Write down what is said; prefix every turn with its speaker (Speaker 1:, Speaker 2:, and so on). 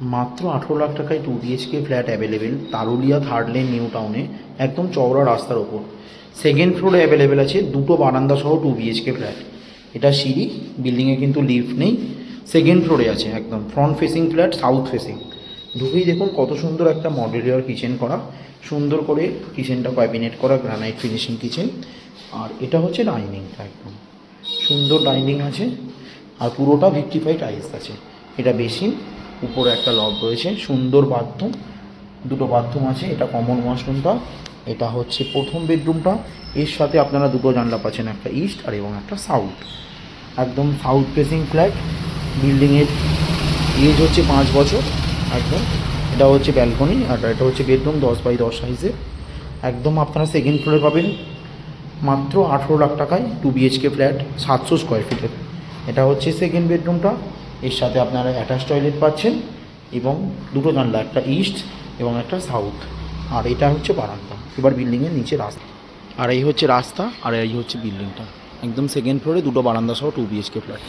Speaker 1: মাত্র আঠেরো লাখ টাকায় two BHK flat available Taruliya third lane new টাউনে একদম চওড়া রাস্তার ওপর। সেকেন্ড ফ্লোরে অ্যাভেলেবেল আছে দুটো বারান্দা সহ টু বিএইচকে ফ্ল্যাট এটা সিঁড়ি বিল্ডিংয়ে কিন্তু লিফট নেই। সেকেন্ড ফ্লোরে আছে একদম front facing flat south facing ঢুকেই দেখুন কত সুন্দর একটা মডেলিয়ার কিচেন করা। সুন্দর করে কিচেনটা ক্যাবিনেট করা গ্রানাইট ফিনিশিং কিচেন আর এটা হচ্ছে ডাইনিংটা একদম। সুন্দর ডাইনিং আছে। আর পুরোটা ভিক্টিফাই টাইলস আছে। এটা বেসিন উপরে একটা লব রয়েছে, সুন্দর বাথরুম, দুটো বাথরুম আছে, এটা কমন ওয়াশরুমটা এটা হচ্ছে প্রথম বেডরুমটা এর সাথে আপনারা দুটো জানলা পাচ্ছেন, একটা ইস্ট আর এবং একটা সাউথ একদম সাউথ ফেসিং ফ্ল্যাট বিল্ডিংয়ের এজ হচ্ছে পাঁচ বছর, একদম, এটা হচ্ছে ব্যালকনি আর এটা হচ্ছে বেডরুম দশ বাই দশ সাইজে একদম আপনারা সেকেন্ড ফ্লোরে পাবেন, মাত্র আঠেরো লাখ টাকায় টু বিএইচকে ফ্ল্যাট সাতশো স্কোয়ার ফিটের এটা হচ্ছে সেকেন্ড বেডরুমটা এর সাথে আপনারা অ্যাটাচ টয়লেট পাচ্ছেন এবং দুটো জানলা, একটা ইস্ট এবং একটা সাউথ আর এটা হচ্ছে বারান্দা। এবার বিল্ডিংয়ের নিচে রাস্তা। আর এই হচ্ছে রাস্তা, আর এই হচ্ছে বিল্ডিংটা একদম সেকেন্ড ফ্লোরে দুটো বারান্দা সহ টু বিএইচকে ফ্ল্যাট